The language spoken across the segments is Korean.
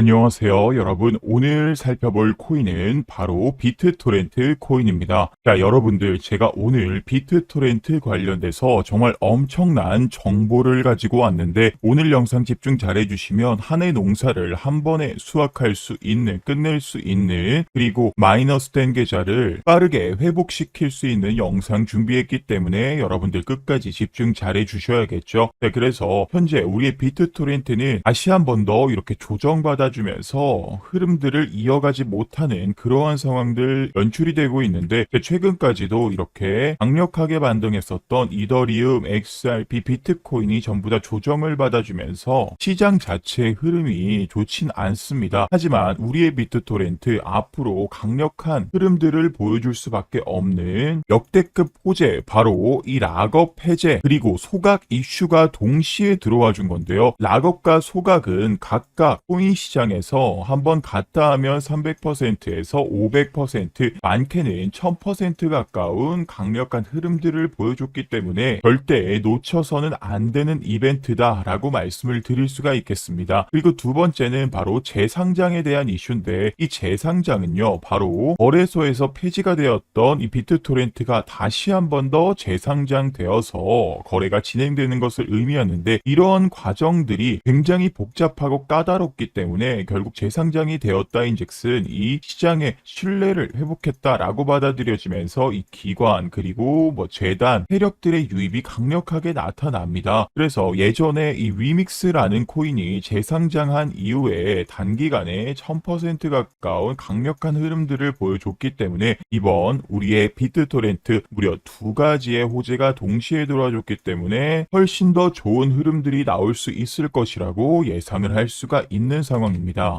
안녕하세요, 여러분. 오늘 살펴볼 코인은 바로 비트토렌트 코인입니다. 자, 여러분들, 제가 오늘 비트토렌트 관련돼서 정말 엄청난 정보를 가지고 왔는데, 오늘 영상 집중 잘 해주시면 한 해 농사를 한 번에 수확할 수 있는, 끝낼 수 있는, 그리고 마이너스 된 계좌를 빠르게 회복시킬 수 있는 영상 준비했기 때문에 여러분들 끝까지 집중 잘 해주셔야겠죠. 네, 그래서 현재 우리의 비트토렌트는 다시 한 번 더 이렇게 조정받아 주면서 흐름들을 이어가지 못하는 그러한 상황들 연출이 되고 있는데 최근까지도 이렇게 강력하게 반등했었던 이더리움, XRP, 비트코인이 전부 다 조정을 받아주면서 시장 자체의 흐름이 좋진 않습니다. 하지만 우리의 비트토렌트 앞으로 강력한 흐름들을 보여줄 수밖에 없는 역대급 호재 바로 이 락업 해제 그리고 소각 이슈가 동시에 들어와 준 건데요. 락업과 소각은 각각 코인 시장 에서 한번 갔다 하면 300%에서 500% 많게는 1000% 가까운 강력한 흐름들을 보여줬기 때문에 절대 놓쳐서는 안 되는 이벤트다라고 말씀을 드릴 수가 있겠습니다. 그리고 두 번째는 바로 재상장에 대한 이슈인데 이 재상장은요 바로 거래소에서 폐지가 되었던 이 비트토렌트가 다시 한 번 더 재상장되어서 거래가 진행되는 것을 의미하는데 이러한 과정들이 굉장히 복잡하고 까다롭기 때문에 결국 재상장이 되었다인즉슨 이 시장의 신뢰를 회복했다라고 받아들여지면서 이 기관 그리고 뭐 재단 세력들의 유입이 강력하게 나타납니다. 그래서 예전에 이 위믹스라는 코인이 재상장한 이후에 단기간에 1000% 가까운 강력한 흐름들을 보여줬기 때문에 이번 우리의 비트토렌트 무려 두 가지의 호재가 동시에 들어와줬기 때문에 훨씬 더 좋은 흐름들이 나올 수 있을 것이라고 예상을 할 수가 있는 상황입니다.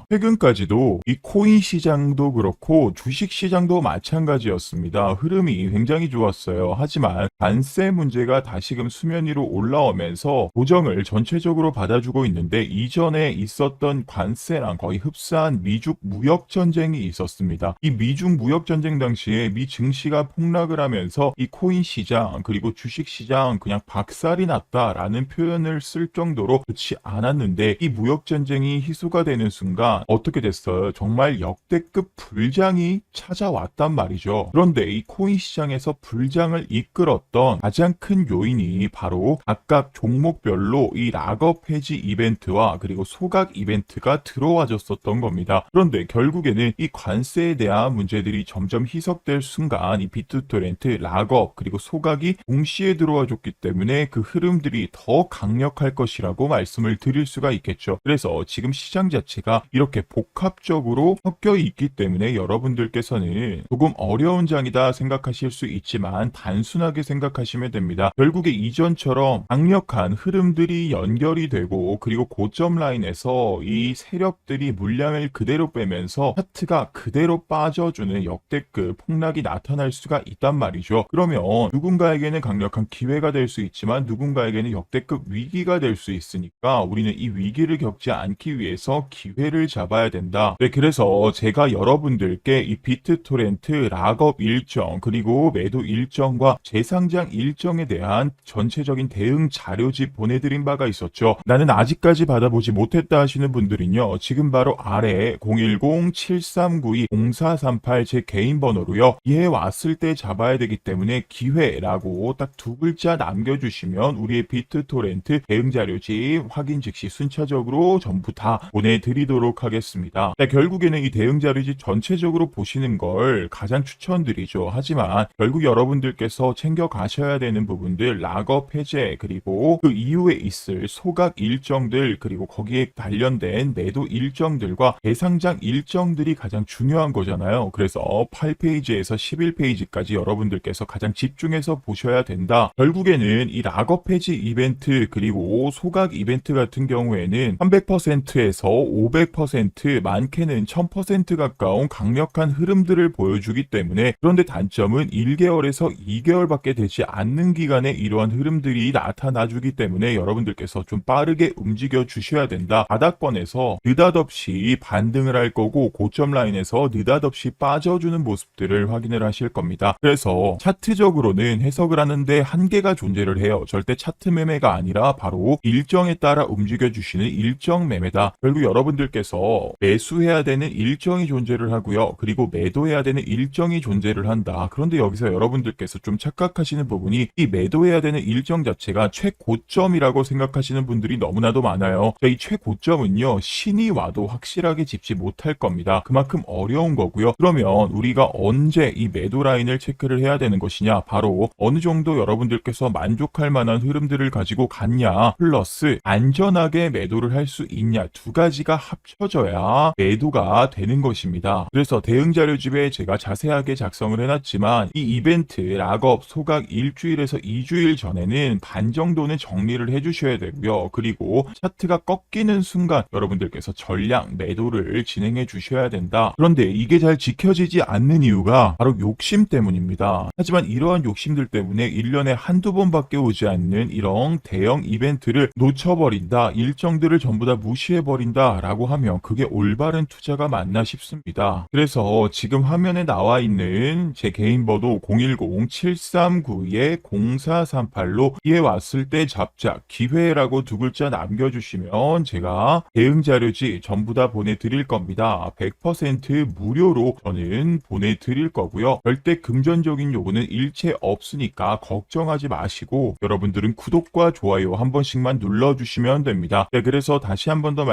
최근까지도 이 코인 시장도 그렇고 주식 시장도 마찬가지였습니다. 흐름이 굉장히 좋았어요. 하지만 관세 문제가 다시금 수면 위로 올라오면서 조정을 전체적으로 받아주고 있는데 이전에 있었던 관세랑 거의 흡사한 미중 무역 전쟁이 있었습니다. 이 미중 무역 전쟁 당시에 미 증시가 폭락을 하면서 이 코인 시장 그리고 주식 시장 그냥 박살이 났다라는 표현을 쓸 정도로 좋지 않았는데 이 무역 전쟁이 희소가 되는 순간 어떻게 됐어요? 정말 역대급 불장이 찾아왔단 말이죠. 그런데 이 코인 시장에서 불장을 이끌었던 가장 큰 요인이 바로 각각 종목별로 이 락업 해지 이벤트와 그리고 소각 이벤트가 들어와줬었던 겁니다. 그런데 결국에는 이 관세에 대한 문제들이 점점 희석될 순간 이 비트토렌트 락업 그리고 소각이 동시에 들어와줬기 때문에 그 흐름들이 더 강력할 것이라고 말씀을 드릴 수가 있겠죠. 그래서 지금 시장 자체 가 이렇게 복합적으로 섞여 있기 때문에 여러분들께서는 조금 어려운 장이다 생각하실 수 있지만 단순하게 생각하시면 됩니다. 결국에 이전처럼 강력한 흐름들이 연결이 되고 그리고 고점 라인에서 이 세력들이 물량을 그대로 빼면서 차트가 그대로 빠져주는 역대급 폭락이 나타날 수가 있단 말이죠. 그러면 누군가에게는 강력한 기회가 될 수 있지만 누군가에게는 역대급 위기가 될 수 있으니까 우리는 이 위기를 겪지 않기 위해서 기회를 잡아야 된다. 네, 그래서 제가 여러분들께 이 비트 토렌트 락업 일정 그리고 매도 일정과 재상장 일정에 대한 전체적인 대응 자료집 보내드린 바가 있었죠. 나는 아직까지 받아보지 못했다 하시는 분들은요. 지금 바로 아래 010-7392-0438 제 개인 번호로요. 이해 왔을 때 잡아야 되기 때문에 기회라고 딱 두 글자 남겨주시면 우리의 비트 토렌트 대응 자료집 확인 즉시 순차적으로 전부 다 보내드 리도록 하겠습니다. 네, 결국에는 이 대응 자료집 전체적으로 보시는 걸 가장 추천드리죠. 하지만 결국 여러분들께서 챙겨 가셔야 되는 부분들 락업 해제 그리고 그 이후에 있을 소각 일정들 그리고 거기에 관련된 매도 일정들과 대상장 일정들이 가장 중요한 거잖아요. 그래서 8페이지에서 11페이지까지 여러분들께서 가장 집중해서 보셔야 된다. 결국에는 이 락업 해지 이벤트 그리고 소각 이벤트 같은 경우에는 300%에서 500% 많게는 1000% 가까운 강력한 흐름들을 보여주기 때문에 그런데 단점은 1개월에서 2개월밖에 되지 않는 기간에 이러한 흐름들이 나타나주기 때문에 여러분들께서 좀 빠르게 움직여 주셔야 된다. 바닥권에서 느닷없이 반등을 할 거고 고점 라인에서 느닷없이 빠져주는 모습들을 확인을 하실 겁니다. 그래서 차트적으로는 해석을 하는데 한계가 존재를 해요. 절대 차트 매매가 아니라 바로 일정에 따라 움직여 주시는 일정 매매다. 결국 여러분 여러분들께서 매수해야 되는 일정이 존재를 하고요. 그리고 매도해야 되는 일정이 존재를 한다. 그런데 여기서 여러분들께서 좀 착각하시는 부분이 이 매도해야 되는 일정 자체가 최고점이라고 생각하시는 분들이 너무나도 많아요. 자, 이 최고점은요. 신이 와도 확실하게 짚지 못할 겁니다. 그만큼 어려운 거고요. 그러면 우리가 언제 이 매도 라인을 체크를 해야 되는 것이냐? 바로 어느 정도 여러분들께서 만족할 만한 흐름들을 가지고 갔냐? 플러스 안전하게 매도를 할 수 있냐? 두 가지가 합쳐져야 매도가 되는 것입니다. 그래서 대응 자료집에 제가 자세하게 작성을 해놨지만 이 이벤트 락업 소각 일주일에서 2주일 전에는 반 정도는 정리를 해주셔야 되고요. 그리고 차트가 꺾이는 순간 여러분들께서 전량 매도를 진행해 주셔야 된다. 그런데 이게 잘 지켜지지 않는 이유가 바로 욕심 때문입니다. 하지만 이러한 욕심들 때문에 1년에 한두 번밖에 오지 않는 이런 대형 이벤트를 놓쳐버린다. 일정들을 전부 다 무시해버린다. 라고 하면 그게 올바른 투자가 맞나 싶습니다. 그래서 지금 화면에 나와 있는 제 개인 번호 010-7392-0438로 이에 왔을 때 잡자 기회라고 두 글자 남겨주시면 제가 대응 자료지 전부 다 보내드릴 겁니다. 100% 무료로 저는 보내드릴 거고요. 절대 금전적인 요구는 일체 없으니까 걱정하지 마시고 여러분들은 구독과 좋아요 한 번씩만 눌러주시면 됩니다. 네, 그래서 다시 한 번 더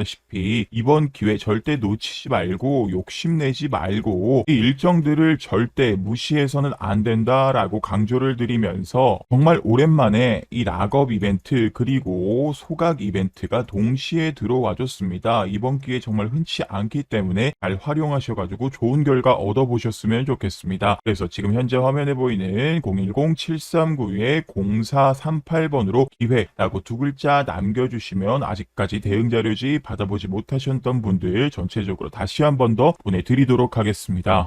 말씀드렸다시피 이번 기회 절대 놓치지 말고 욕심내지 말고 이 일정들을 절대 무시해서는 안 된다라고 강조를 드리면서 정말 오랜만에 이 락업 이벤트 그리고 소각 이벤트가 동시에 들어와 줬습니다. 이번 기회 정말 흔치 않기 때문에 잘 활용하셔가지고 좋은 결과 얻어보셨으면 좋겠습니다. 그래서 지금 현재 화면에 보이는 010-7392-0438번으로 기회라고 두 글자 남겨주시면 아직까지 대응자료지 받아보지 못하셨던 분들 전체적으로 다시 한 번 더 보내드리도록 하겠습니다.